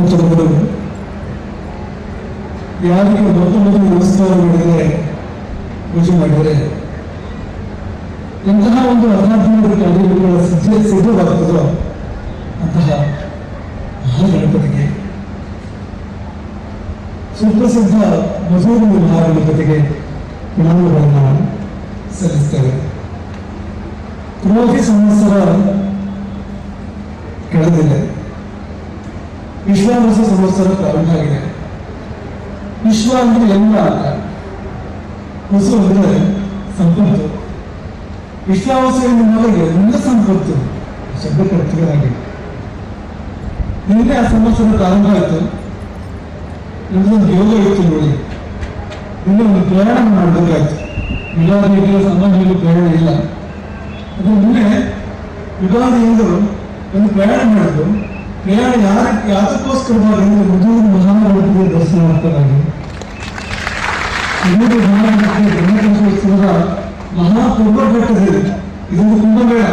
ಮತ್ತು ಯಾರಿಗೆ ಮೊದಲು ಮೊದಲು ನಮಸ್ಕಾರ ಮಾಡಿದರೆ, ಪೂಜೆ ಮಾಡಿದರೆ ಎಂತಹ ಒಂದು ಅಸಾಧಾರಣ ಕಾರ್ಯಗಳ ಸಿದ್ಧ ಸಿದ್ಧವಾಗ್ತದೋ ಅಂತಹ ಮಹಾಗಣಪತಿಗೆ, ಸುಪ್ರಸಿದ್ಧ ಮಧುರ ಮಹಾಗಣಪತಿಗೆ ಪ್ರಣಾಮಗಳನ್ನು ಸಲ್ಲಿಸ್ತೇವೆ. ಕ್ರೋಧಿ ಸಂವತ್ಸರ ಕಳೆದಿದೆ. ವಿಶ್ವಾವಸ ಸಂವತ್ಸರ ಪ್ರಾರಂಭ ಆಗಿದೆ ವಿಶ್ವ ಅಂದ್ರೆ ಎಲ್ಲ ಹೊಸ ಅಂದ್ರೆ ಸಂಪತ್ತು. ವಿಶ್ವಾವಸೆಯನ್ನು ಮೊದಲಿಗೆ ಎಲ್ಲ ಸಂಪತ್ತು ಶಬ್ದ ಕರ್ತವ್ಯವಾಗಿ ನಿನ್ನೆ ಆ ಸಂವತ್ಸರ ಪ್ರಾರಂಭ ಆಯಿತು. ನಮ್ದೊಂದು ಯೋಗ ಇತ್ತು ನೋಡಿ. ನಿನ್ನೆ ಒಂದು ಪ್ರಯಾಣ ಮಾಡಬೇಕಾಯ್ತು. ಯುಗಾದಿ ಈಗಲೂ ಸಾಮಾನ್ಯವಾಗಿ ಪ್ರಯಾಣ ಇಲ್ಲ. ಅದು ನಿನ್ನೆ ಎಂದು ಒಂದು ಪ್ರಯಾಣ ಮಾಡಿದ್ದು ಪ್ರಯಾಣ ಯಾರ ಯಾತಕ್ಕೋಸ್ಕರವಾಗಿ ಅಂದ್ರೆ ಮಧುರ ಮಹಾಗಣಪತಿಯ ದರ್ಶನ ಮಾಡ್ತಾರಾಗಿ. ಮಧುರ ಮಹಾಗಣಪತಿಯ ಬ್ರಹ್ಮಕಲಶೋತ್ಸವದ ಮಹಾಕುಂಭಘಟ್ಟದಲ್ಲಿ ಇದೊಂದು ಕುಂಭಮೇಳ.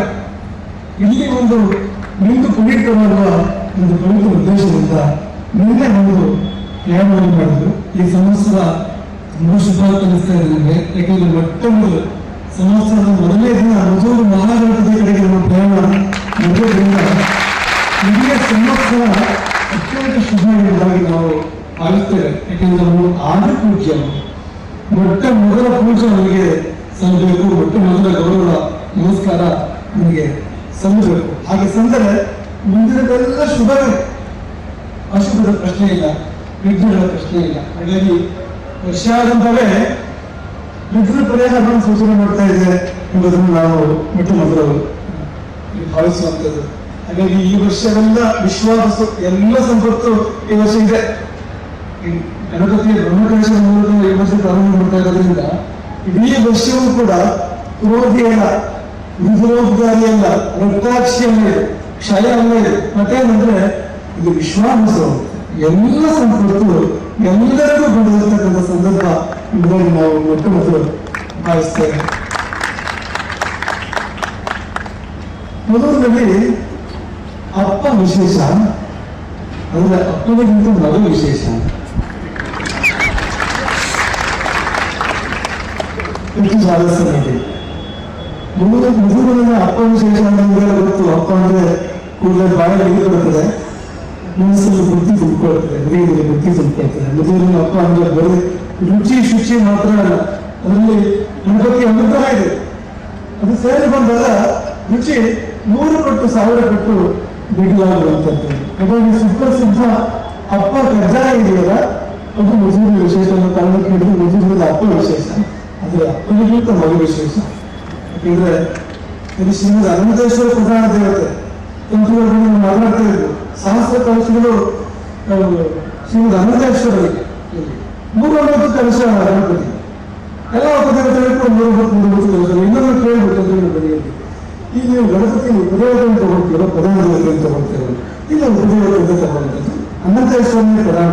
ಇಲ್ಲಿ ಒಂದು ನಿಂದು ಪವಿತ್ರವಾಗುವ ಒಂದು ಪ್ರಮುಖ ಉದ್ದೇಶದಿಂದ ನಿನ್ನೆ ಒಂದು ಪ್ರಯಾಣವನ್ನು ಮಾಡಿದ್ರು. ಈ ಸಂವತ್ಸರ ತುಂಬಾ ಶುಭ ಕಲಿಸ್ತಾ ಇದೆ ನನಗೆ. ಯಾಕೆಂದ್ರೆ ಮತ್ತೊಂದು ಸಂವತ್ಸರದ ಮೊದಲನೇ ದಿನ ಮಧುರ ಮಹಾಗಣಪತಿ ಕಡೆಗೆ ನಮ್ಮ ಪ್ರಯಾಣ ನಡೆಯೋದ್ರಿಂದ ಇಡೀ ಸಂವತ್ಸರ ಅತ್ಯಂತ ಶುಭ ಎಂಬುದಾಗಿ ನಾವು ಆಗುತ್ತೇವೆ ಯಾಕೆಂದ್ರೆ ನಾವು ಆದಿ ಪೂಜ್ಯ, ಮೊಟ್ಟ ಮೊದಲ ಪೂಜೆ ನಮಗೆ ಸಲ್ಲಬೇಕು. ಮೊಟ್ಟ ಮೊದಲ ಗೌರವ ನಮಸ್ಕಾರ ನಮಗೆ ಸಲ್ಲಬೇಕು. ಹಾಗೆ ಸಂದರೆ ಮುಂದಿನದೆಲ್ಲ ಶುಭವೇ. ಅಶುಭದ ಪ್ರಶ್ನೆ ಇಲ್ಲ, ವಿಘ್ನಗಳ ಪ್ರಶ್ನೆ ಇಲ್ಲ. ಹಾಗಾಗಿ ವರ್ಷಾರಂಭವೇ ವಿಘ್ನ ಪರಿಹಾರವನ್ನು ಸೂಚನೆ ಮಾಡ್ತಾ ಇದೆ ಎಂಬುದನ್ನು ನಾವು ಮೊಟ್ಟ ಮೊದಲು ಭಾವಿಸುವಂಥದ್ದು. ಹಾಗಾಗಿ ಈ ವರ್ಷವೆಲ್ಲ ವಿಶ್ವಾಸ, ಎಲ್ಲ ಸಂಪತ್ತು ಈ ವರ್ಷ ಇದೆ. ಗಣಪತಿಯ ಬ್ರಹ್ಮಕಲಶ ಮೂಲಕ ಈ ವರ್ಷ ಪ್ರಾರಂಭ ಮಾಡ್ತಾ ಇರೋದ್ರಿಂದ ಇಡೀ ವರ್ಷವೂ ಕೂಡ ಕ್ರೋಧಿಯಲ್ಲ ವಿಧೋದ್ಗಾರಿಯಲ್ಲ ರಕ್ತಾಕ್ಷಿಯಲ್ಲ ಇದೆ ಕ್ಷಯ ಅಲ್ಲ. ಇದೆ ಮತ್ತೇನಂದ್ರೆ ಇದು ವಿಶ್ವಾಸವು ಎಲ್ಲ ಸಂಪತ್ತು ಎಲ್ಲರಿಗೂ ಬಂದಿರತಕ್ಕಂಥ ಸಂದರ್ಭ ಇದರಲ್ಲಿ ನಾವು ಮೊಟ್ಟ ಮೊದಲು ಭಾವಿಸ್ತೇವೆ. ಮೊದಲಿನಲ್ಲಿ ಅಪ್ಪ ವಿಶೇಷ? ಅಂದ್ರೆ ಅಪ್ಪನಿಗಿಂತ ಮಗು ವಿಶೇಷ? ಸ್ವಾರಸ್ಯವಾಗಿ ಮುಂದೆ ಮಧುರನ ಅಪ್ಪ ವಿಶೇಷ ಅಂದ್ರೆ ಗೊತ್ತು. ಅಪ್ಪ ಅಂದ್ರೆ ಕೂಡಲೇ ಬಾಳೆ ನೀರು ಬರ್ತದೆ ಮನಸ್ಸಲ್ಲಿ ಬುದ್ಧಿ ತುಂಬಿಕೊಳ್ತದೆ. ಹೃದಯದಲ್ಲಿ ಬುದ್ಧಿ ತುಂಬಿಕೊಳ್ತದೆ. ಮಧುರನ ಅಪ್ಪ ಅಂದ್ರೆ ಬರೀ ರುಚಿ ಶುಚಿ ಮಾತ್ರ ಅಲ್ಲ. ಅದರಲ್ಲಿ ಗಣಪತಿ ಅಮೃತ ಇದೆ. ಅದು ಸೇರಿ ಬಂದಾಗ ರುಚಿ ನೂರು ಪಟ್ಟು ಸಾವಿರ ಪಟ್ಟು ಬಿಡಲಾಗುವಂಥದ್ದು. ಹಾಗಾಗಿ ಸುಪ್ರಸಿದ್ಧ ಅಪ್ಪ ಕಜ್ಜಾಯ ಇದೆಯಲ್ಲ ಅದು ಮಜೂರಿ ವಿಶೇಷ ಅನ್ನೋ ಕಾರಣಕ್ಕೆ ಹಿಡಿದು ಮಜೂರದ ಅಪ್ಪ ವಿಶೇಷ. ಆದರೆ ಅಪ್ಪನಿಗಿಂತ ಮಗು ವಿಶೇಷ. ಯಾಕೆಂದ್ರೆ ಇದು ಶ್ರೀಮದ್ ಅನಂತೇಶ್ವರ ಪ್ರಧಾನ ದೇವತೆ ತಂತ್ರಗಳು ನಾವು ಮಾತನಾಡ್ತಾ ಇದ್ರು ಸಹಸ್ರ ಕಲಶಗಳು ಶ್ರೀಮದ್ ಅನಂತೇಶ್ವರರಿಗೆ ಮೂರು ಒಂಬತ್ತು ಕಲಶ ಎಲ್ಲ ಉಪದೇವತೆಗಳಿಗೂ ಮೂರು ಮೂರು ಇನ್ನೊಂದು ಉಪದೇವತೆಯನ್ನು ತಗೊಳ್ತೀರೋ ಪ್ರಧಾನ ದೇವತೆಯನ್ನು ತಗೊಳ್ತೀರೋ ಇಲ್ಲ ಉಪದೇವತೆಯಿಂದ ತಗೊಳ್ತದ್ದು ಅನಂತೇಶ್ವರನೇ ಪ್ರಧಾನ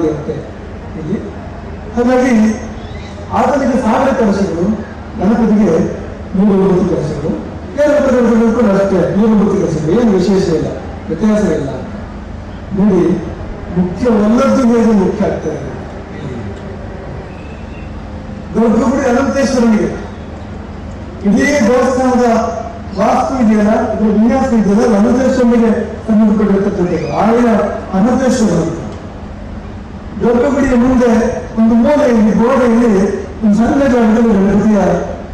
ಸಂಬಂಧಪಟ್ಟಿರ್ತಕ್ಕಂಥದ್ದು ಆಳಿನ ಅನಂತೇಶ್ವರ ಅಂತ. ದೊಡ್ಡಗುಡಿಯ ಮುಂದೆ ಒಂದು ಮೂಲೆಯಲ್ಲಿ ಗೋಡೆಯಲ್ಲಿ ಒಂದು ಸಣ್ಣ ಜಾಗದಲ್ಲಿ ಗಣಪತಿಯ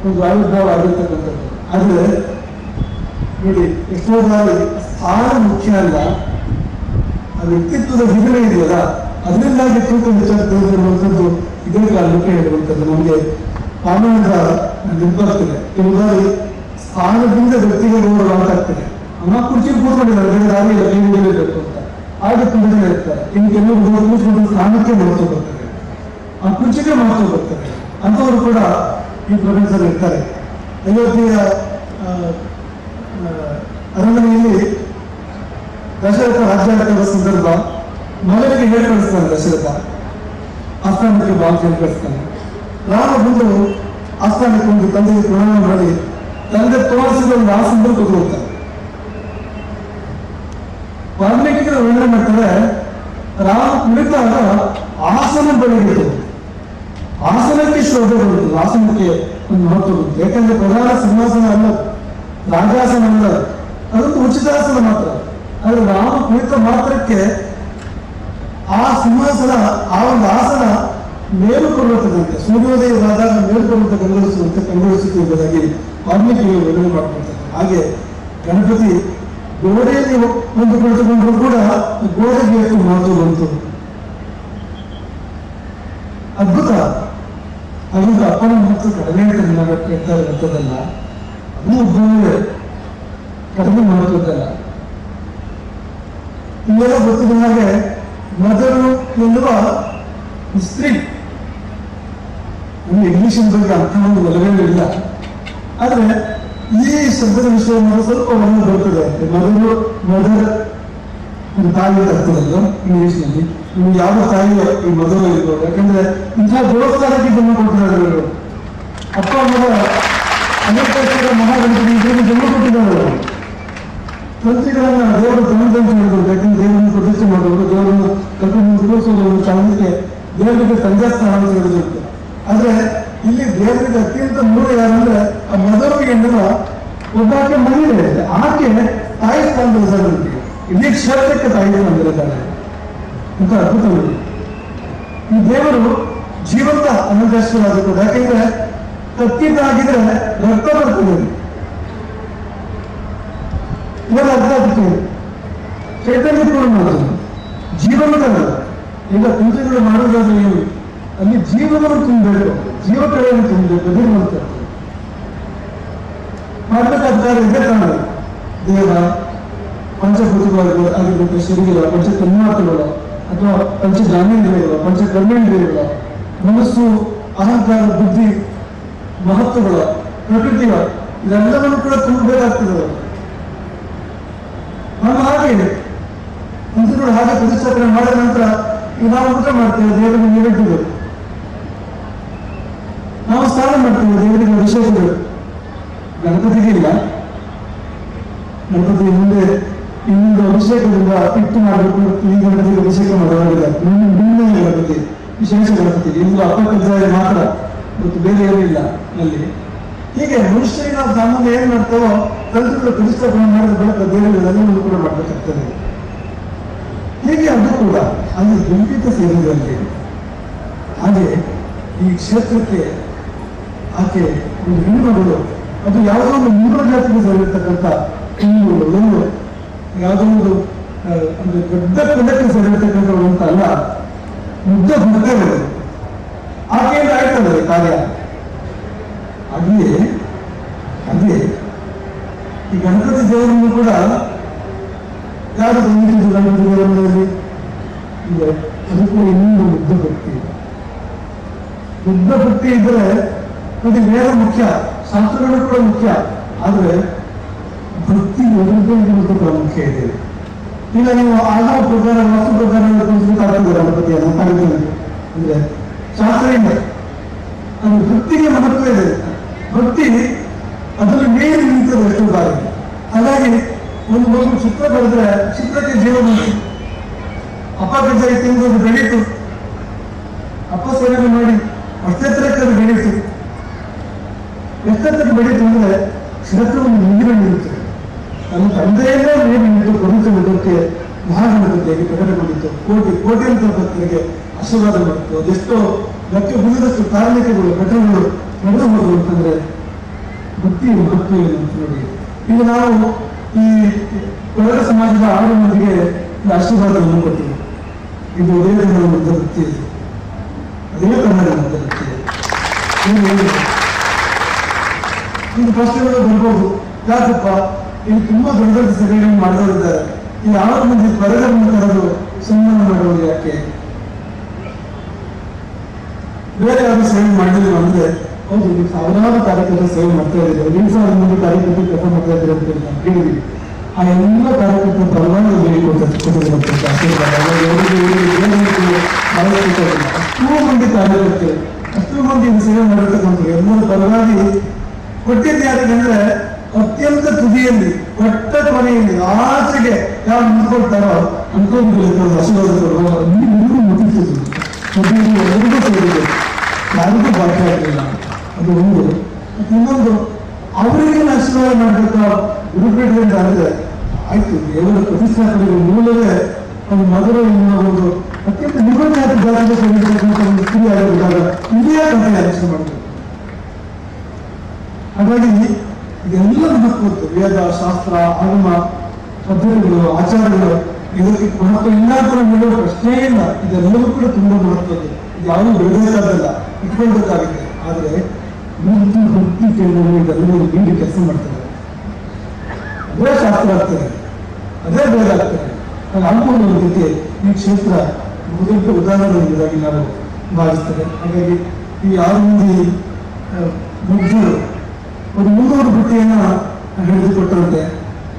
ಒಂದು ಆವಿರ್ಭಾವ ಆಗಿರ್ತಕ್ಕಂಥದ್ದು. ಆದ್ರೆ, ನೋಡಿ, ಎಷ್ಟೋ ಬಾರಿ ಸ್ಥಾನ ಮುಖ್ಯ ಅಲ್ಲ. ಆ ವ್ಯಕ್ತಿತ್ವದ ಹಿರಿಮೆ ಇದೆಯಲ್ಲ, ಅದರಿಂದಾಗಿ ತೂಕ ಹೆಚ್ಚಾಗ್ತಿರುವಂಥದ್ದು ಇದೇ ಕಾರಣಕ್ಕೆ ಹೇಳುವಂಥದ್ದು. ನಮಗೆ ಕಾನೂನಿನ ನಿರ್ಬರ್ತದೆ ಕೆಲವು ಸ್ಥಾನದಿಂದ ವ್ಯಕ್ತಿಗೆ ಗೌರವ ಆಗ್ತದೆ. ಅಮ್ಮ ಕುರ್ಚಿ ಕೂತ್ಕೊಂಡಿದ್ದಾರೆ ಬೇರೆ ದಾರಿ ಇಲ್ಲ ಕೈ ಹಿಡಿಯಬೇಕು ಅಂತ. ಆಗ ತೊಂದರೆ ಇರ್ತಾರೆ ಇನ್ನು ಕೆಲವರು ಕೂತ್ಕೊಂಡು ಸ್ಥಾನಕ್ಕೆ ಮಹತ್ವ ಬರ್ತಾರೆ. ಆ ಕುಂಚಿಗೆ ಮಹತ್ವ ಬರ್ತಾರೆ. ಅಂಥವರು ಕೂಡ ಈ ಪ್ರಪಂಚದಲ್ಲಿ ಇರ್ತಾರೆ. ಅಯೋಧ್ಯೆಯ ಅರಮನೆಯಲ್ಲಿ ದಶರಥ ರಾಜ್ಯಾಡಳಿತದ ಸಂದರ್ಭ ಮಗನಿಗೆ ಹೇಳಿ ಕಳಿಸ್ತಾನೆ ದಶರಥ. ಆಸ್ಥಾನಕ್ಕೆ ಬಾ ಅಂತ ಹೇಳಿ ಕಳಿಸ್ತಾನೆ ರಾಮ ಬಂದು ಆಸ್ಥಾನಕ್ಕೆ ಒಂದು ತಂದೆಗೆ ಪ್ರಣಾಮ ಮಾಡಿ ತಂದೆ ತೋರಿಸಿದ ಒಂದು ಆಸನದಲ್ಲಿ ಕೂತ್ಕೊಳ್ತಾನೆ ವಾಲ್ಮೀಕಿಗಳು ವರ್ಣನೆ ಮಾಡ್ತಾರೆ. ರಾಮ ಕುಳಿತಾಗ ಆಸನ ಬೆಳಗಿತು ಆಸನಕ್ಕೆ ಶೋಭೆ ಬರುತ್ತದೆ ಆಸನಕ್ಕೆ ಒಂದು ಮಹತ್ವ ಬರುತ್ತೆ ಯಾಕಂದ್ರೆ ಪ್ರಧಾನ ಸಿಂಹಾಸನ ಅಲ್ಲ ರಾಜಾಸನ ಅಲ್ಲ ಅದೊಂದು ಉಚಿತಾಸನ ಮಾತ್ರ. ಆದ್ರೆ ರಾಮ ಕುಳಿತ ಮಾತ್ರಕ್ಕೆ ಆ ಸಿಂಹಾಸನ, ಆ ಒಂದು ಆಸನ ಮೇಲು ಸೂರ್ಯೋದಯವಾದಾಗ ಮೇಲು ಕಂಗೊಳಿಸುವಂತೆ ಕಂಗೊಳಿಸುತ್ತೆ ಎಂಬುದಾಗಿ ವಾಲ್ಮೀಕಿಗಳು ವಿವರಣೆ ಮಾಡ್ಕೊಳ್ತಾರೆ. ಹಾಗೆ ಗಣಪತಿ ಗೋಡೆಯಲ್ಲಿ ಮುಂದೆ ಕುಳಿತುಕೊಂಡ್ರು ಕೂಡ ಗೋಡೆಗೆ ಮಾತು ಬಂತು. ಅದ್ಭುತ. ಅದೊಂದು ಅಪ್ಪನ ಮತ್ತು ಕಡಿಮೆ ಅಂತ ಹೇಳ್ತಾರೆ ಅಂತದಲ್ಲ ಅದು ಉದ್ಭವವೇ ಕಡಿಮೆ ಮಾಡುತ್ತಲ್ಲ ಇವೆಲ್ಲ ಗೊತ್ತಿದ ಹಾಗೆ ಮದರು ಎನ್ನುವ ಸ್ತ್ರೀ ನಮ್ಗೆ ಇಂಗ್ಲಿಷಿನ ಬಗ್ಗೆ ಅರ್ಥ ಒಂದು ಒಲವೇ ಇಲ್ಲ. ಆದ್ರೆ ಈ ಶಬ್ದದ ವಿಷಯ ಮಾತ್ರ ಸ್ವಲ್ಪ ಒಂದು ಬರ್ತದೆ ಮೊದಲು ಒಂದು ತಾಯಿ ಅರ್ಥದಲ್ಲ ಇಂಗ್ಲಿಷ್ನಲ್ಲಿ ನಿಮ್ಗೆ ಯಾವ ತಾಯಿಯ ಈ ಮೊದಲು ಇರ್ಬೋದು ಯಾಕಂದ್ರೆ ಇಂತಹ ದೇವಸ್ಥಾನಕ್ಕೆ ಜನ್ಮ ಕೊಟ್ಟಿದ್ದಾರೆ ಇವರು. ಅಪ್ಪ ಅಮ್ಮನ ಅನೇಕ ಮಹಾಗಣಪತಿ ಇಬ್ಬರಿಗೆ ಜನ್ಮ ಕೊಟ್ಟಿದ್ದಾರೆ ತಂತ್ರಿಗಳನ್ನ ದೇವರು ತಂದಂತ ಹೇಳಿದ್ರು ಯಾಕಂದ್ರೆ ದೇವರನ್ನು ಪ್ರತಿಷ್ಠೆ ಮಾಡೋರು ದೇವರನ್ನು ಕಲ್ಪನೆ ತಿಳಿಸೋದು ಚಾಲನೆಗೆ ದೇವರಿಗೆ ಅಂತ ಹೇಳಿರುತ್ತೆ ಆದ್ರೆ ಇಲ್ಲಿ ದೇವರಿಗೆ ಅತ್ಯಂತ ಮೂಲ ಯಾರಂದ್ರೆ ಆ ಮೊದಲು ಎಂದ್ರ ಒಬ್ಬಾಕೆ ಮಹಿಳೆ ಆಕೆ ತಾಯಿ ಸ್ಥಾನದ ಇಲ್ಲಿ ಕ್ಷೇತ್ರಕ್ಕೆ ತಾಯಿ ಬಂದಿರುತ್ತಾರೆ ಅಂತ ಅದ್ಭುತಗಳು ಈ ದೇವರು ಜೀವಂತ ಅನುದರ್ಶನವಾದ ಕೂಡ ಯಾಕೆಂದ್ರೆ ಕತ್ತಿದ್ದಾಗಿದ್ರೆ ರಕ್ತ ಬರ್ತದೆ. ಇವೆಲ್ಲ ಅರ್ಥ ಅದಕ್ಕೆ ಚೈತನ್ಯ ಪೂರ್ಣ ಮಾಡೋದು. ಜೀವನದಲ್ಲ ಈಗ ಪೂಜೆಗಳು ಮಾಡೋದಾದ್ರೆ ಏನು? ಅಲ್ಲಿ ಜೀವನವನ್ನು ತುಂಬಬೇಕು. ಜೀವ ಅದೇ ಮಾಡ್ತಾರೆ. ಮಾಡ್ಬೇಕಾದ್ರೆ ಕಾರಣ ದೇಹ, ಪಂಚಭೂತಗಳು ಆಗಿರ್ಬೇಕು ಶರೀರ ಪಂಚ ತನ್ಮಾತ್ರಗಳು ಅಥವಾ ಪಂಚ ಜ್ಞಾನೇಂದ್ರಿಯಗಳು ಪಂಚ ಕರ್ಮೇಂದ್ರಿಯಗಳ ಮನಸ್ಸು, ಅಹಂಕಾರ, ಬುದ್ಧಿ, ಮಹತ್ವಗಳ, ಪ್ರಕೃತಿಯ ಇದೆಲ್ಲವನ್ನು ಕೂಡ ತುಂಬಬೇಕಾಗ್ತದೆ. ನಮ್ಮ ಹಾಗೆ ಮಂತ್ರಿಗಳು ಹಾಗೆ ಪ್ರತಿಷ್ಠಾಪನೆ ಮಾಡಿದ ನಂತರ ನಾವು ಊಟ ಮಾಡ್ತೇವೆ, ದೇವರಿಗೆ ನೈವೇದ್ಯಗಳು ನಾವು ಸ್ನಾನ ಮಾಡ್ತೇವೆ, ದೇವರಿಗೆ ವಿಶೇಷಗಳು ಗಣಪತಿಗೆ ಇಲ್ಲ ಗಣಪತಿ ಮುಂದೆ ಇನ್ನೊಂದು ಅಭಿಷೇಕದಿಂದ ಇಟ್ಟು ಮಾಡಬೇಕು ಈ ಗಣಪತಿಗೆ ಅಭಿಷೇಕ ನಿಮ್ಮ ಮುಂದೆ ಗಣಪತಿ, ವಿಶೇಷ ಗಣಪತಿ. ಇಂದು ಅಪ್ಪ ಕಜ್ಜಾಯ ಮಾತ್ರ, ಮತ್ತು ಬೇರೆ ಏನೂ ಇಲ್ಲ ಅಲ್ಲಿ. ಹೀಗೆ ಮನುಷ್ಯರಿಗೆ ಸಾಮಾನ್ಯ ಏನ್ ಮಾಡ್ತಾವೋ, ತಂತ್ರಗಳು ಪ್ರತಿಷ್ಠಾಪನೆ ಮಾಡಿದ ಬಳಿಕ ದೇವರಿಗೆ ಅದನ್ನು ಕೂಡ ಮಾಡಬೇಕಾಗ್ತದೆ. ಹೀಗೆ ಅದು ಕೂಡ ಅಲ್ಲಿ ಗುಂಪಿತ ಸೇರಿದಲ್ಲಿ ಹಾಗೆ ಈ ಕ್ಷೇತ್ರಕ್ಕೆ ಆಕೆ ಒಂದು ಹೆಣ್ಣುಗಳು ಅದು ಯಾವುದೋ ಒಂದು ಮೂಲ ಜಾತಿಗೆ ಸೇರಿರ್ತಕ್ಕಂಥ ಹೆಣ್ಣುಗಳು ಒಂದು ಯಾವುದೋ ಒಂದು ಒಂದು ದೊಡ್ಡ ಕುಲಕ್ಕೆ ಸೇರಿರ್ತಕ್ಕಂಥವ್ರು ಅಂತ ಅಲ್ಲ ಮುದ್ದ ಭಕ್ತಗಳು ಆಕೆಯಿಂದ ಆಯ್ತದೆ ಕಾರ್ಯ. ಹಾಗೆಯೇ ಹಾಗೆ ಈ ಗಣಪತಿ ದೇವರನ್ನು ಕೂಡ ಯಾರು ತಂದಿದ್ದು ಗಣಪತಿ ದೇವರಲ್ಲಿ ಇದೆ ಅದಕ್ಕೂ ಇನ್ನೊಂದು ಬುದ್ಧ ಭಕ್ತಿ. ಬುದ್ಧ ಭಕ್ತಿ ಇದ್ರೆ ಅದು ವೇದ ಮುಖ್ಯ ಶಾಸ್ತ್ರಗಳು ಕೂಡ ಮುಖ್ಯ. ಆದ್ರೆ ವೃತ್ತಿ ಕೂಡ ಮುಖ್ಯ ಇದೆ. ಈಗ ನೀವು ಆಧಾರ ಪ್ರಕಾರ, ವಾಸ್ತು ಪ್ರಕಾರ ಕಾಣ್ತೇನೆ ಅಂದ್ರೆ ಶಾಸ್ತ್ರ ಅದು ವೃತ್ತಿಗೆ ಮಹತ್ವ ಇದೆ. ವೃತ್ತಿ ಅದರ ಮೇಲೆ ನಿಂತದ್ದು ಎಷ್ಟು ಹಾಗಾಗಿ ಒಂದು ಮಗು ಚಿತ್ರ ಬರೆದ್ರೆ ಚಿತ್ರಕ್ಕೆ ಜೀವನ ಕಜ್ಜಾಯಿ ತಿಂದು ಬೆಳೀತು ಅಪ್ಪ ಸೇವನೆ ಮಾಡಿ ಅಷ್ಟೆತ್ತರಕ್ಕೆ ಅದು ಬೆಳೀತು ಎಷ್ಟೆತ್ತರಕ್ಕೆ ಬೆಳೀತು ಅಂದ್ರೆ ಕ್ಷೇತ್ರವನ್ನು ನೀರು ನಿಲ್ಲುತ್ತದೆ ತನ್ನ ತಂದೆಯನ್ನೇ ನೀರು ನಿಂತು ಪ್ರಮುಖಕ್ಕೆ ಮಹಾಗಣಪತಿಯಾಗಿ ಮಾಡಿತ್ತು. ಕೋಟಿ ಕೋಟ್ಯಂತರ ಭಕ್ತರಿಗೆ ಆಶೀರ್ವಾದ ಮಾಡಿತ್ತು. ಅದೆಷ್ಟೋ ಗಟ್ಟಿ ಗುಣದಷ್ಟು ಕಾರ್ಮಿಕಗಳು ಘಟನೆಗಳು ನಡೆದು ಹೋದವು ಅಂತಂದ್ರೆ ಭಕ್ತಿ ಮಹತ್ವ ಏನು ಅಂತ ನೋಡಿ. ಈಗ ನಾವು ಈ ಕೊಳಗ ಸಮಾಜದ ಆರು ಮಂದಿಗೆ ಆಶೀರ್ವಾದವನ್ನು ಕೊಟ್ಟಿವೆ ಇದು ಅದೇ ನಮ್ಮ ವೃತ್ತಿ ಇದೆ. ಅದೇ ಕನ್ನಡ ಬುದ್ಧ ಭಕ್ತಿ ಇದೆ. ಪ್ರಶ್ನೆಗಳು ಬರ್ಬೋದು. ಯಾಕಪ್ಪ? ಇಲ್ಲಿ ತುಂಬಾ ದೊಡ್ಡ ದೊಡ್ಡ ಸಭೆಗಳನ್ನು ಮಾಡಿದವರಿದ್ದಾರೆ ಈ ಆರು ಮಂದಿ ಬರೆದನ್ನು ಕರೆದು ಸುಮ್ಮನೆ ಮಾಡುವುದು ಯಾಕೆ? ಬೇರೆ ಯಾರು ಸೇವೆ ಮಾಡಿದ್ರು ಅಂದ್ರೆ? ಹೌದು, ನೀವು ಸಾವಿರಾರು ಕಾರ್ಯಕ್ರಮ ಸೇವೆ ಮಾಡ್ತಾ ಇದ್ದಾರೆ. ನೀವು ಸಾವಿರ ಮಂದಿ ಕಾರ್ಯಕ್ರಮ ಕೆಲಸ ಮಾಡ್ತಾ ಇದ್ದೀರಿ ಅಂತ ಹೇಳಿದ್ರಿ ಆ ಎಲ್ಲ ಕಾರ್ಯಕ್ರಮ ಪರವಾಗಿ ಅಷ್ಟೋ ಮಂದಿ ಕಾರ್ಯಕರ್ತರು, ಅಷ್ಟೋ ಮಂದಿ ಸೇವೆ ಮಾಡಿರ್ತಕ್ಕಂಥ ಎಲ್ಲರ ಪರವಾಗಿ ಕೊಟ್ಟಿದ್ದು ಯಾರಿಗೆ ಅಂದ್ರೆ ಅತ್ಯಂತ ತುದಿಯಲ್ಲಿ ಕೊಟ್ಟ ಕೊನೆಯಲ್ಲಿ ಆಚೆಗೆ ಯಾರು ನಿಂತ್ಕೊಳ್ತಾರೋ ಮುಟ್ಟಿಸಿದ್ರು ಮದುವೆಗೆ ಎಲ್ಲರಿಗೂ ಸೇರಿದೆ. ಯಾರಿಗೂ ಬಾಕಿ ಆಗಲಿಲ್ಲ ಅದು ಒಂದು. ಇನ್ನೊಂದು, ಅವರಿಗೆ ಆಶೀರ್ವಾದ ಮಾಡಬೇಕಾ ಗುರುಪೀಠದಿಂದ ಅಂದರೆ ಆಯ್ತು, ದೇವರ ಪ್ರತಿಷ್ಠಾಪನೆಗೆ ಮೂಲವೇ ಒಂದು ಮಧುರ ಒಂದು ಅತ್ಯಂತ ನಿಬಂಧನೆ ಜಾತಿಗೆ ಒಂದು ಸ್ತ್ರೀ ಆಗಿರುವಾಗ ಇದೇ ಕಥೆ ಆಲೋಚನೆ ಮಾಡಬೇಕು ಹಾಗಾಗಿ ಇದೆಲ್ಲ ಗೊತ್ತು ವೇದ, ಶಾಸ್ತ್ರ ಆಗಮ ಪದ್ಧತಿಗಳು ಆಚಾರಗಳು, ಇದಕ್ಕೆ ಮಹತ್ವ ಇಲ್ಲ ಅಂತ ಹೇಳುವ ಪ್ರಶ್ನೆ ಇಲ್ಲ. ಇದೆಲ್ಲವೂ ಕೂಡ ತುಂಬಾ ಮಹತ್ವದ್ದು. ಯಾರು ಯಾವುದೂ ಇಟ್ಕೊಳ್ಬೇಕಾಗಿದೆ ಆದರೆ ಮುಂದಿನ ಭಕ್ತಿ ಕೇಂದ್ರಗಳು ಇದೆಲ್ಲವೂ ನೀಡಿ ಕೆಲಸ ಮಾಡ್ತಾರೆ ಅದೇ ಶಾಸ್ತ್ರ ಆಗ್ತದೆ. ಅದೇ ಬೇರೆ ಆಗ್ತದೆ. ಅದು ಅನುಕೂಲಕ್ಕೆ ಈ ಕ್ಷೇತ್ರ ಮೊದಲ ಉದಾಹರಣೆ ಎಂಬುದಾಗಿ ನಾವು ಭಾವಿಸ್ತೇವೆ. ಹಾಗಾಗಿ ಈ ಆರು ಮಂದಿ ಮುಗ್ಧರು ಒಂದು ಮುನ್ನೂರು ಬುಟ್ಟಿಯನ್ನ ಹಿಡಿದುಕೊಟ್ಟಂತೆ.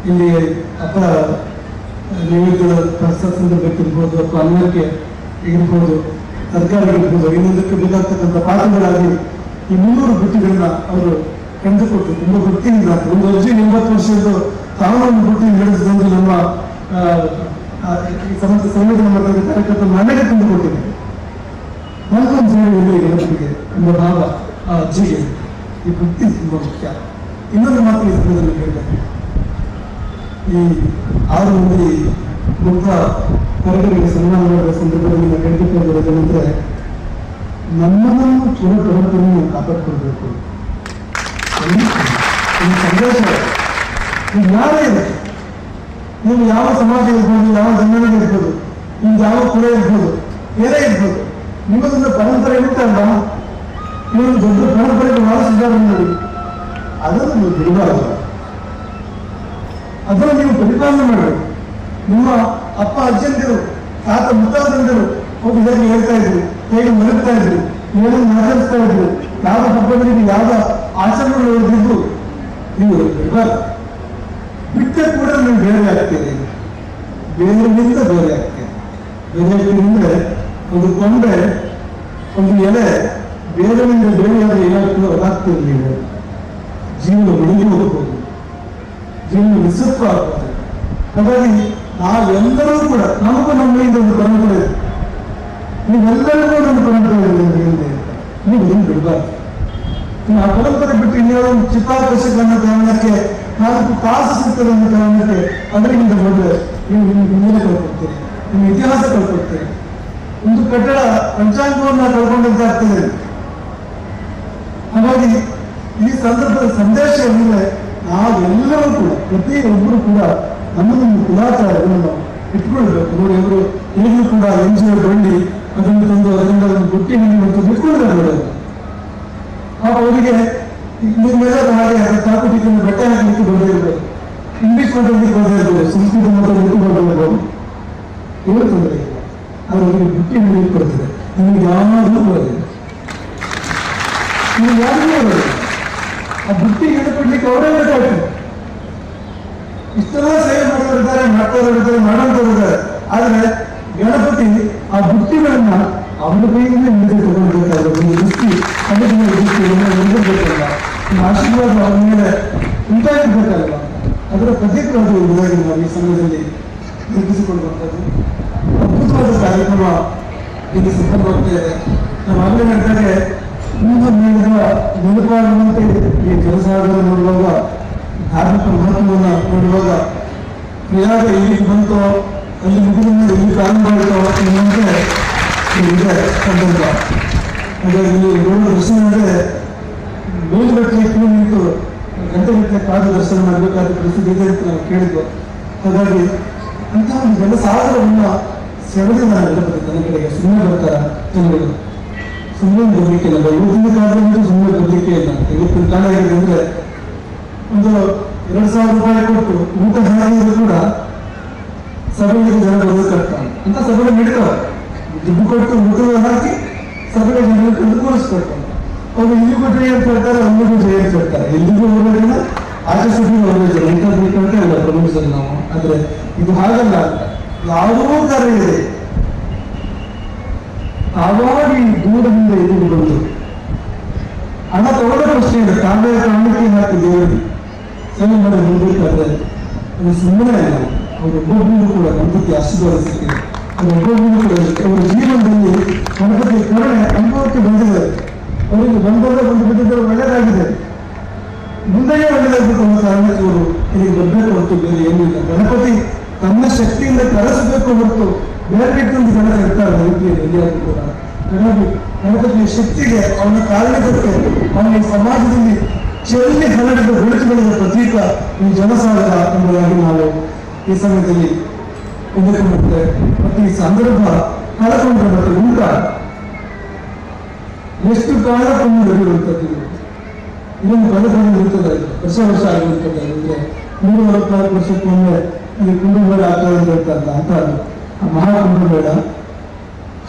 ಇಲ್ಲಿ ಅಪ್ಪ ನೈವೇದ್ಯ ಇರ್ಬೋದು ಅಥವಾ ಅನ್ನಕ್ಕೆ ಇರ್ಬೋದು, ತರಕಾರಿ ಇರ್ಬೋದು, ಇನ್ನೊಂದಕ್ಕೆ ಬೇಕಾಗ್ತಕ್ಕಂಥ ಪಾತ್ರಗಳಾಗಿ ಈ ಮುನ್ನೂರು ಬುಟ್ಟಿಗಳನ್ನ ಅವರು ಕಂಡುಕೊಟ್ಟು ತುಂಬ ಭಕ್ತಿಯಿಂದ ಒಂದು ಅಜ್ಜಿ ಎಂಬತ್ತು ವರ್ಷದ ತಾವು ಒಂದು ಬುಟ್ಟಿ ಹಿಡಿದಂದು ನಮ್ಮ ಸಮಸ್ತ ಸಂವಿಧಾನ ಮಟ್ಟದ ಕಾರ್ಯಕರ್ತ ನನಗೆ ತಂದುಕೊಟ್ಟಿದ್ದಾರೆ. ನನಗೊಂದು ಎಂಬ ಭಾವ ಆ ಅಜ್ಜಿಗೆ. ಈ ಭಕ್ತಿ ತುಂಬ ಮುಖ್ಯ. ಇನ್ನೊಂದು ಮಾತು ಈ ಸಂದರ್ಭದಲ್ಲಿ ಹೇಳಿದ್ದಾರೆ ಈ ಆರು ಮಂದಿ ಮುಗ್ಧ ಕರಗರಿಗೆ ಸನ್ಮಾನ ಮಾಡುವ ಸಂದರ್ಭದಲ್ಲಿ ನಾವು ಹೇಳ್ಬೇಕಾಗಿರೋದೇನೆಂದ್ರೆ ನಮ್ಮನ್ನು ಚುನ ಪರಂಪರೆಯನ್ನು ಕಾಪಾಡಿಕೊಳ್ಬೇಕು. ಈ ಸಂದೇಶ ನೀವು ಯಾರೇ ಇದೆ. ನೀವು ಯಾವ ಸಮಾಜ ಇರ್ಬೋದು, ಯಾವ ಜನಾಂಗ ಇರ್ಬೋದು ನೀವು ಯಾವ ಕುಲ ಇರ್ಬೋದು, ಏನೇ ಇರ್ಬೋದು, ನಿಮ್ಮದೊಂದು ಪರಂಪರೆ ಉಂಟಲ್ಲ ನೀವೊಂದು ದೊಡ್ಡ ಪರಂಪರೆಗೆ ವಾಸಿಸಿದ್ದಾರೆ ನೋಡಿ ಅದನ್ನು ನೀವು ಬಿಡಬಾರದು ಅದನ್ನು ನೀವು ಪರಿಪಾಲನೆ ಮಾಡಬೇಕು ನಿಮ್ಮ ಅಪ್ಪ ಅಜ್ಜಂದಿರು ತಾತ ಮುತ್ತಾದಂದಿರು ಒಬ್ಬ ಇದನ್ನು ಹೇಳ್ತಾ ಇದ್ರು ಹೇಗೆ ಮಲಗ್ತಾ ಇದ್ರು ಏನನ್ನು ಆಚರಿಸ್ತಾ ಇದ್ರು, ಯಾವ ಹಬ್ಬಗಳಿಗೆ ಯಾವ ಆಚರಣೆಗಳು ಇರ್ತಿದ್ರು ನೀವು ಬಿಡಬಾರ್ದು ಬಿಟ್ಟ ಕೂಡ ನೀವು ಬೇರೆ ಆಗ್ತೀರಿ ಬೇರೆಯಿಂದ ಬೇರೆ ಆಗ್ತೀರಿ ಬೇರೆ ಆಗ್ತೀರಿ ಒಂದು ಕೊಂಡೆ ಒಂದು ಎಲೆ ಬೇರೆಯಿಂದ ಬೇರೆಯಾದ್ರೆ ಏನಾಗ್ತದೆ ಅದಾಗ್ತೀರಿ ನೀವು ಜೀವನ ಮುಳುಗಿ ಹೋಗ್ಬೋದು. ಜೀವನ ನಿಸ್ಸತ್ವ ಆಗ್ತದೆ ಹಾಗಾಗಿ ನಾವೆಲ್ಲರೂ ಕೂಡ, ನಮಗೂ ನಮ್ಮಿಂದ ಒಂದು ಪರಂಪರೆ ಇದೆ. ನೀವೆಲ್ಲರಿಗೂ ಒಂದು ಪರಂಪರೆ ಇದೆ ಹೇಳಿದೆ. ನೀವು ಏನು ಬಿಡಬಾರ್ದು? ಆ ಪರಂಪರೆ ಬಿಟ್ಟು ಇನ್ಯಾವ ಒಂದು ಚಿತ್ತಾಕರ್ಷಕ ಅನ್ನೋ ಕಾರಣಕ್ಕೆ, ನಾಲ್ಕು ಕಾಸು ಸಿಗ್ತದೆ ಅನ್ನೋ ಕಾರಣಕ್ಕೆ ಅದರಿಂದ ಮೊದಲು ನೀವು ನಿಮ್ಮ ಮೇಲೆ ಕಳ್ಕೊಡ್ತೀರಿ ನಿಮ್ಮ ಇತಿಹಾಸ ಕಳ್ಕೊಡ್ತೀರಿ ಒಂದು ಕಟ್ಟಡ ಪಂಚಾಂಗವನ್ನ ಕಳ್ಕೊಂಡಂತೆ ಆಗ್ತದೆ ಹಾಗಾಗಿ ಈ ಸಂದರ್ಭದ ಸಂದೇಶ ಏನಿದೆ ನಾವೆಲ್ಲರೂ ಕೂಡ, ಪ್ರತಿಯೊಬ್ಬರು ಕೂಡ ನಮ್ಮದೊಂದು ಕುಲಾಚಾರಗಳನ್ನು ಇಟ್ಕೊಳ್ಬೇಕು ನೋಡಿ, ಅವರು ಈಗಲೂ ಕೂಡ ಎನ್ ಜಿ ಬಂಡಿ ಅದನ್ನು ತಂದು ಅದರಿಂದ ಒಂದು ಬುಟ್ಟಿ ಹಣ್ಣು ಬಿಟ್ಕೊಂಡಿದ್ದಾರೆ ಪಾಪ ಅವರಿಗೆ ನಿಮ್ಮೆಲ್ಲ ಹಾಗೆ ಚಾಕುಟಿಯನ್ನು ಬಟ್ಟೆ ಹಾಕಲಿಕ್ಕೆ ಬರದೇ ಇರ್ಬೋದು. ಇಂಗ್ಲಿಷ್ ಮಾತಾಡಲಿಕ್ಕೆ ಇರ್ಬೋದು ಸಂಸ್ಕೃತ ಮಾತಾಡಲಿಕ್ಕೆ ಬರದೇ ಇರ್ಬೋದು. ಏನು ತೊಂದರೆ ಇಲ್ಲ. ಅವರಿಗೆ ಬುಟ್ಟಿ ಹಣ್ಣು ಕೊಡ್ತದೆ ನಿಮಗೆ ಯಾವಾಗಲೂ ಬರೋದಿಲ್ಲ ನೀವು ಯಾರಿಗೂ ಬರೋದಿಲ್ಲ ಆ ಬುಟ್ಟಿ ಹಿಡಿದುಕೊಡ್ಲಿಕ್ಕೆ ಅವರೇ ಬೇಕಾಗ್ತದೆ ಇಷ್ಟೆಲ್ಲ ಸೇವೆ ಮಾಡೋರಿದ್ದಾರೆ ಮಾಡ್ತಾರಿದ್ದಾರೆ ಮಾಡೋಂಥವ್ರಿದ್ದಾರೆ ಆದ್ರೆ ಗಣಪತಿ ಆ ಬುಟ್ಟಿಗಳನ್ನ ಅವರ ಕೈಯಿಂದ ಹಿಡಿದು ತಗೊಳ್ಬೇಕಾದ್ರೆ ಒಂದು ದೃಷ್ಟಿ ಅದಕ್ಕೆ ದೃಷ್ಟಿಯನ್ನು ಹೊಂದಿರಬೇಕಲ್ಲ ನಿಮ್ಮ ಆಶೀರ್ವಾದ ಅವರ ಮೇಲೆ ಉಂಟಾಗಿರ್ಬೇಕಲ್ವ ಅದರ ಪ್ರತಿಕ್ರಿಯೆ ಇರುವುದಾಗಿ ನಾವು ಈ ಸಮಯದಲ್ಲಿ ನಿರ್ಮಿಸಿಕೊಳ್ಳುವಂಥದ್ದು ಅದ್ಭುತವಾದ ಕಾರ್ಯಕ್ರಮ ಇಲ್ಲಿ ಸಂಪನ್ನವಾಗ್ತಾ ಇದೆ ನಾವು ಆಗಲೇ ಹೇಳ್ತಾರೆ ಮುಂದೆ ನೀಡಿದ ನೆನಪಾಗುವಂತೆ ಈ ಕೆಲಸಗಳನ್ನು ನೋಡುವಾಗ ಧಾರ್ಮಿಕ ಮಹತ್ವವನ್ನು ನೋಡುವಾಗ ಕ್ರಿಯಾದ ಇಲ್ಲಿ ಬಂತೋ ಅಲ್ಲಿ ಮುಗಿದ ಮೇಲೆ ಇಲ್ಲಿ ಪ್ರಾರಂಭ ಆಯಿತೋ ಎನ್ನುವಂತೆ ಇದೆ ಸಂದರ್ಭ ಹಾಗಾಗಿ ಇಲ್ಲಿ ನೋಡುವ ದರ್ಶನ ಅಂದರೆ ಮೇಲ್ಗಟ್ಟಲೆ ಕ್ಯೂ ನಿಂತು ಗಂಟೆಗಟ್ಟಲೆ ಪಾದ ದರ್ಶನ ಮಾಡಬೇಕಾದ ಪರಿಸ್ಥಿತಿ ಇದೆ ಅಂತ ನಾವು ಕೇಳಿದ್ವು. ಹಾಗಾಗಿ ಅಂತಹ ಒಂದು ಜನಸಾಗರವನ್ನು ಸೆಳೆದು ನಾನು ಬರ್ತದೆ ನನ್ನ ಕಡೆಗೆ ಸುಮ್ಮನೆ ಬರ್ತಾರ ಜನಗಳು? ಸುಮ್ಮನೆ ಬರಲಿಕ್ಕೆ ಇಲ್ಲ ಇವತ್ತಿನ ಕಾಲದಲ್ಲಿ ಸುಮ್ಮನೆ ಬರಲಿಕ್ಕೆ ಇಲ್ಲ. ಇವತ್ತಿನ ಕಾಲ ಹೇಗಿದೆ ಅಂದ್ರೆ ಒಂದು ಎರಡು ಸಾವಿರ ರೂಪಾಯಿ ಕೊಟ್ಟು ಊಟ ಹಾಕಿದ್ರು ಕೂಡ ಸಭೆಗೆ ಜನ ಬರೋದು ಕಷ್ಟ. ಅಂತ ಸಭೆ ನಡೀತಾವೆ ದುಡ್ಡು ಕೊಟ್ಟು ಊಟ ಹಾಕಿ ಸಭೆಗೆ ಜನರು ಕಂಡು ಅವರು ಇಲ್ಲಿ ಕೊಟ್ಟರೆ ಅಂತ ಹೇಳ್ತಾರೆ ಅಲ್ಲಿಗೂ ಅಂತ ಹೇಳ್ತಾರೆ ಎಲ್ಲಿಗೂ ಹೋಗೋದಿಲ್ಲ. ಹೋಗೋದು ಜನ ಇಂಥ ಬೇಕಂತ ಅಲ್ಲ ಪ್ರಮುಖದಲ್ಲಿ ನಾವು. ಆದ್ರೆ ಇದು ಹಾಗಲ್ಲ. ಯಾವುದೋ ತರ ಇದೆ. ತಾವಾಗಿ ದೂರದಿಂದ ಎದುರು ಬಂದು. ಹಣ ತಗೊಳ್ಳೋ ಪ್ರಶ್ನೆ ಇದೆ ತಾವೇ ಕಾರಣಕ್ಕೆ ಹಾಕಿ ದೇವರಿಗೆ. ಸರಿ ಮಾಡಿ ಮುಂದಕ್ಕಾದ್ರೆ ಅದು ಸುಮ್ಮನೆ ಅವರು ಒಬ್ಬೊಬ್ಬರು ಕೂಡ ಗಣಪತಿ ಆಶೀರ್ವಾದ ಸಿಕ್ಕಿದೆ. ಅವರ ಜೀವನದಲ್ಲಿ ಗಣಪತಿ ಸ್ಮರಣೆ ಅನುಭವಕ್ಕೆ ಬಂದಿದೆ ಅವರಿಗೆ ಬಂದದ ಒಂದು ಬಿದ್ದಿದ್ದರೆ ಒಳ್ಳೆಯದಾಗಿದೆ ಮುಂದೆಯೇ ಒಳ್ಳೆಯದಾಗಬೇಕು ಅನ್ನೋ ಕಾರಣಕ್ಕೆ ಅವರು ಹೊರತು ಬೇರೆ ಏನೂ ಇಲ್ಲ ಗಣಪತಿ ತನ್ನ ಶಕ್ತಿಯಿಂದ ಕರೆಸಬೇಕು ಹೊರತು ಬೇರೆ ರೀತಿಯಲ್ಲಿ ಜನ ಇರ್ತಾರೆ ರೀತಿಯಲ್ಲಿ ಎಲ್ಲಿಯಾದರೂ ಕೂಡ ಗಣಪತಿ ಗಣಪತಿಯ ಶಕ್ತಿಗೆ ಅವನ ಕಾರಣಕ್ಕೆ ಅವನ ಸಮಾಜದಲ್ಲಿ ಚೆಲ್ಲಿ ಹರಡಿದ ಬೆಳಕುಗಳಿದ ಪ್ರತೀಕ ಈ ಜನಸಾಗರ ಎಂಬುದಾಗಿ ನಾವು ಈ ಸಮಯದಲ್ಲಿ ಇದಕ್ಕೆ ಮತ್ತು ಈ ಸಂದರ್ಭ ಕಳಕೊಂಡ್ರೆ ಮತ್ತೆ ಊಟ ಎಷ್ಟು ಕಾಲ ಕೊಂಡು ನಡೆಯುವಂಥದ್ದು ಇದು. ಇದೊಂದು ಪದಕೊಂಡು ಇರ್ತದೆ ಇದು. ವರ್ಷ ವರ್ಷ ಅಂದರೆ ಮೂರು ನಲವತ್ನಾಲ್ಕು ವರ್ಷಕ್ಕೊಮ್ಮೆ ಇದು ಕುಂಭಮೇಳ ಆಗ್ತದೆ ಅಂತ ಅದು. ಮಹಾ ಕುಂಭಮೇಳ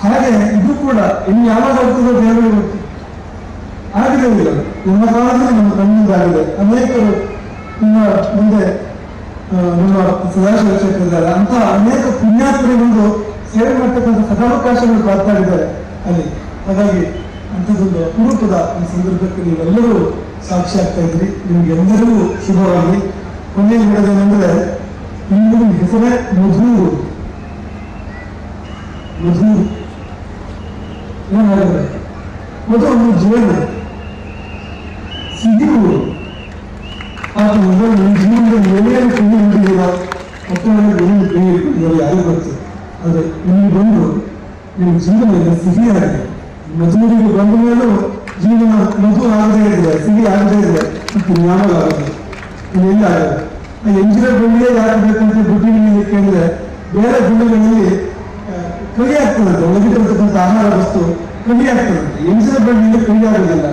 ಹಾಗೆ ಇದು ಕೂಡ ಇನ್ನು ಯಾವಾಗ ಆಗ್ತದೋ ದೇವರು ಇದು ನಮ್ಮ ಕಾಲದಲ್ಲಿ ನಮ್ಮ ಕಣ್ಣಿಂದಾಗಿದೆ ಅನೇಕರು ನಿಮ್ಮ ಮುಂದೆ ನಮ್ಮ ಸದಾಶಿವ ಕ್ಷೇತ್ರದಲ್ಲಿ ಅಂತ ಅನೇಕ ಪುಣ್ಯಾತ್ಮರಿಗೊಂದು ಸೇವೆ ಮಾಡ್ತಕ್ಕಂಥ ಸದಾವಕಾಶಗಳು ಬರ್ತಾ ಇದ್ದಾರೆ ಅಲ್ಲಿ. ಹಾಗಾಗಿ ಅಂಥದ್ದೊಂದು ಅಪರೂಪದ ಈ ಸಂದರ್ಭಕ್ಕೆ ನೀವೆಲ್ಲರೂ ಸಾಕ್ಷಿ ಆಗ್ತಾ ಇದ್ರಿ. ನಿಮ್ಗೆಲ್ಲರಿಗೂ ಶುಭವಾಗಿ ಕೊನೆಯಲ್ಲಿ ಹೇಳೋದೇನೆಂದ್ರೆ ನಿಮ್ಮ ಹೆಸರೇ ಮಧು ಮಧು ಏನು ಹೇಳಿದ್ರೆ? ಮಧು ಒಂದು ಜೀವನ. ಸಿಹಿವು ಮೊದಲು ನಿಮ್ಮ ಜೀವನದಲ್ಲಿ ಏನೇನು ಮಕ್ಕಳಲ್ಲಿ ಏನು ಕೈ ಅನ್ನೋದು ಯಾರಿಗೂ ಗೊತ್ತು ಆದರೆ ಬಂದು ನಿಮ್ಮ ಜೀವನ ಈಗ ಸಿಹಿಯಾಗಿದೆ ಮಧುರಿಗೆ ಬಂದ ಮೇಲೂ ಜೀವನ ಮಧು ಆಗದೇ ಇದೆ ಸಿಹಿ ಆಗದೇ ಇದೆ ಮತ್ತು ಜ್ಞಾನ ಆಗುತ್ತೆ ಇನ್ನೆಲ್ಲ ಆಗಲ್ಲ ಆ ಎಂಜಿನ ಬೆಳ್ಳಿಯೇ ಯಾಕೆ ಬೇಕಂತ ದುಡ್ಡಿನಲ್ಲಿ ಕೇಳಿದ್ರೆ ಬೇರೆ ಗುಂಡಿಗಳಲ್ಲಿ ಕಹಿ ಆಗ್ತದಂತೆ ಒಳಗಿಟ್ಟಿರ್ತಕ್ಕಂಥ ಆಹಾರ ವಸ್ತು ಕಹಿ ಆಗ್ತದಂತೆ ಎಂಜಿನ ಬೆಳ್ಳಿಯಲ್ಲಿ ಕಹಿ ಆಗೋದಿಲ್ಲ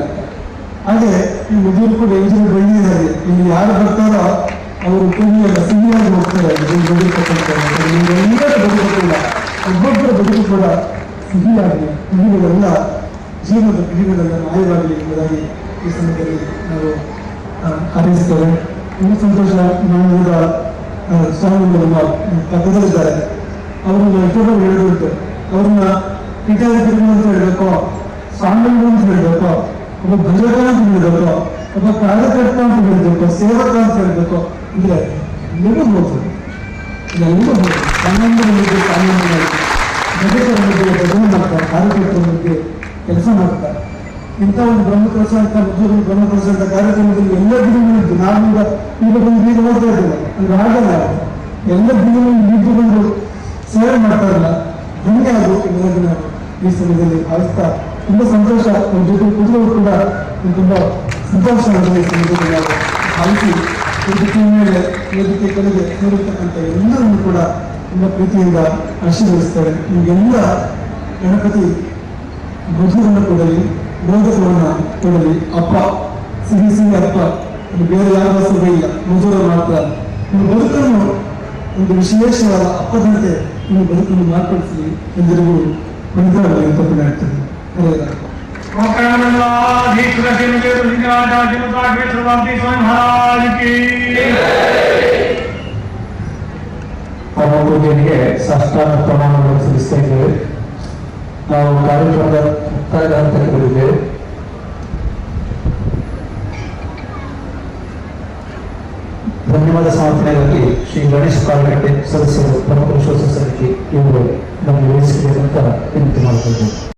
ಹಾಗೆ ಈ ಮದುವೆ ಕೂಡ ಎಂಜಿನ ಬೆಳ್ಳಿ ಇದೆ ಇಲ್ಲಿ ಯಾರು ಬರ್ತಾರೋ ಅವರು ಕಹಿಯಲ್ಲ ಸಿಹಿಯಾಗಿ ಹೋಗ್ತಾರೆ ಬದುಕುತ್ತಿಲ್ಲ ಒಬ್ಬೊಬ್ಬರ ಬದುಕು ಕೂಡ ಸಿಹಿಯಾಗಲಿ ಕಹಿಗಳೆಲ್ಲ ಜೀವನದ ಕಹಿಗಳೆಲ್ಲ ಮಾಯವಾಗಲಿ ಎಂಬುದಾಗಿ ಈ ಸಮಯದಲ್ಲಿ ನಾವು ಹಾರೈಸ್ತೇವೆ ತುಂಬ ಸಂತೋಷ ನಾನು ಈಗ ಆ, ಸ್ವಾಮಿಗಳು ನಮ್ಮ ಪಕ್ಕದಲ್ಲಿದ್ದಾರೆ ಅವ್ರನ್ನ ಎಷ್ಟೋ ಹೇಳಿದ್ರು ಅವ್ರನ್ನ ಪೀಠಾಧಿಪತಿಗಳು ಅಂತ ಹೇಳ್ಬೇಕೋ ಸ್ವಾಮಿಗಳು ಅಂತ ಹೇಳ್ಬೇಕೋ ಒಬ್ಬ ಭಜಕ ಅಂತ ಹೇಳ್ಬೇಕೋ ಒಬ್ಬ ಕಾರ್ಯಕರ್ತ ಅಂತ ಹೇಳ್ಬೇಕು ಸೇವಕ ಅಂತ ಹೇಳ್ಬೇಕು ಅಂದ್ರೆ ಎಲ್ಲರೂ ಹೋಗ್ತದೆ ಎಲ್ಲರೂ ಹೋಗ್ತದೆ ಸಾಮಾನ್ಯರ ಬಗ್ಗೆ ಬಗ್ಗೆ ಭಜನೆ ಮಾಡ್ತಾರೆ. ಕಾರ್ಯಕರ್ತರ ಕೆಲಸ ಮಾಡ್ತಾರೆ. ಇಂಥ ಒಂದು ಬ್ರಹ್ಮಕಲಶ ಅಂತ ಮಧುರ ಬ್ರಹ್ಮಕಲಶ ಅಂತ ಕಾರ್ಯಕ್ರಮದಲ್ಲಿ ಎಲ್ಲ ದಿನಗಳಿದ್ದು ನಾವೀಗ ಈಗ ಬಂದು ಈಗ ಹೋಗ್ತಾ ಇದ್ದಿಲ್ಲ ಅಂದ್ರೆ ಆಗಲ್ಲ ಎಲ್ಲ ದಿನಗಳು ಬಿದ್ದು ಬಂದು ಸೇವೆ ಮಾಡ್ತಾರಲ್ಲ ಹೆಂಗೆ ಅದು ಎಂಬುದನ್ನು ಈ ಸಮಯದಲ್ಲಿ ಭಾವಿಸ್ತಾ ತುಂಬಾ ಸಂತೋಷ. ನಮ್ಮ ಜೊತೆ ಕುದುರೆಗಳು ಕೂಡ ತುಂಬ ಸಂತೋಷ ಈ ಸಮಯದಲ್ಲಿ ಭಾವಿಸಿ. ವೇದಿಕೆ ಮೇಲೆ ವೇದಿಕೆ ಕೆಳಗೆ ಸೇರಿರ್ತಕ್ಕಂಥ ಎಲ್ಲರನ್ನು ಕೂಡ ತುಂಬ ಪ್ರೀತಿಯಿಂದ ಆಶೀರ್ವದಿಸ್ತಾರೆ ನಿಮಗೆಲ್ಲ ಗಣಪತಿ ಮಧುರನ್ನು ಕೊಡಲಿ ಮೋದಕವನ್ನು ಕೊಡಲಿ. ಅಪ್ಪ, ಸಿಹಿ ಸಿಹಿ, ಅಪ್ಪ, ಅದು ಬೇರೆ ಯಾವ ಸುಖ ಇಲ್ಲ. ಮಧುರ ಮಾತ್ರ. ನಿಮ್ಮ ಬದುಕನ್ನು ಒಂದು ವಿಶೇಷವಾದ ಅಪ್ಪದಂತೆ ನಿಮ್ಮ ಬದುಕನ್ನು ಮಾರ್ಪಡಿಸಲಿ ಎಲ್ಲರಿಗೂ ಮಂತ್ರವಾಗಿ ತಪ್ಪು ಆಗ್ತದೆ ಒಳ್ಳೆಯದಾಗಲಿ. ಪರಮ ಪೂಜೆಗೆ ಸಾಷ್ಟಾಂಗ ಪ್ರಮಾಣವನ್ನು ಸಲ್ಲಿಸ್ತಾ ಇದ್ದೇವೆ ನಾವು ಕಾರ್ಯಕ್ರಮದ ಮುಕ್ತಾಯದ ಹಂತಕ್ಕೆ ಬಂದಿದ್ದೇವೆ ಧನ್ಯವಾದ ಸಮರ್ಪಣೆಗಾಗಿ ಶ್ರೀ ಗಣೇಶ್ ಕಾಲಗಟ್ಟೆ ಸದಸ್ಯರು ಪ್ರಮುಖ ವಿಶ್ವಾಸ ಸಮಿತಿ ಇವರು ನಮಗೆ ವಹಿಸಬೇಕಂತ ವಿನಂತಿ ಮಾಡಿಕೊಂಡಿದ್ದೇವೆ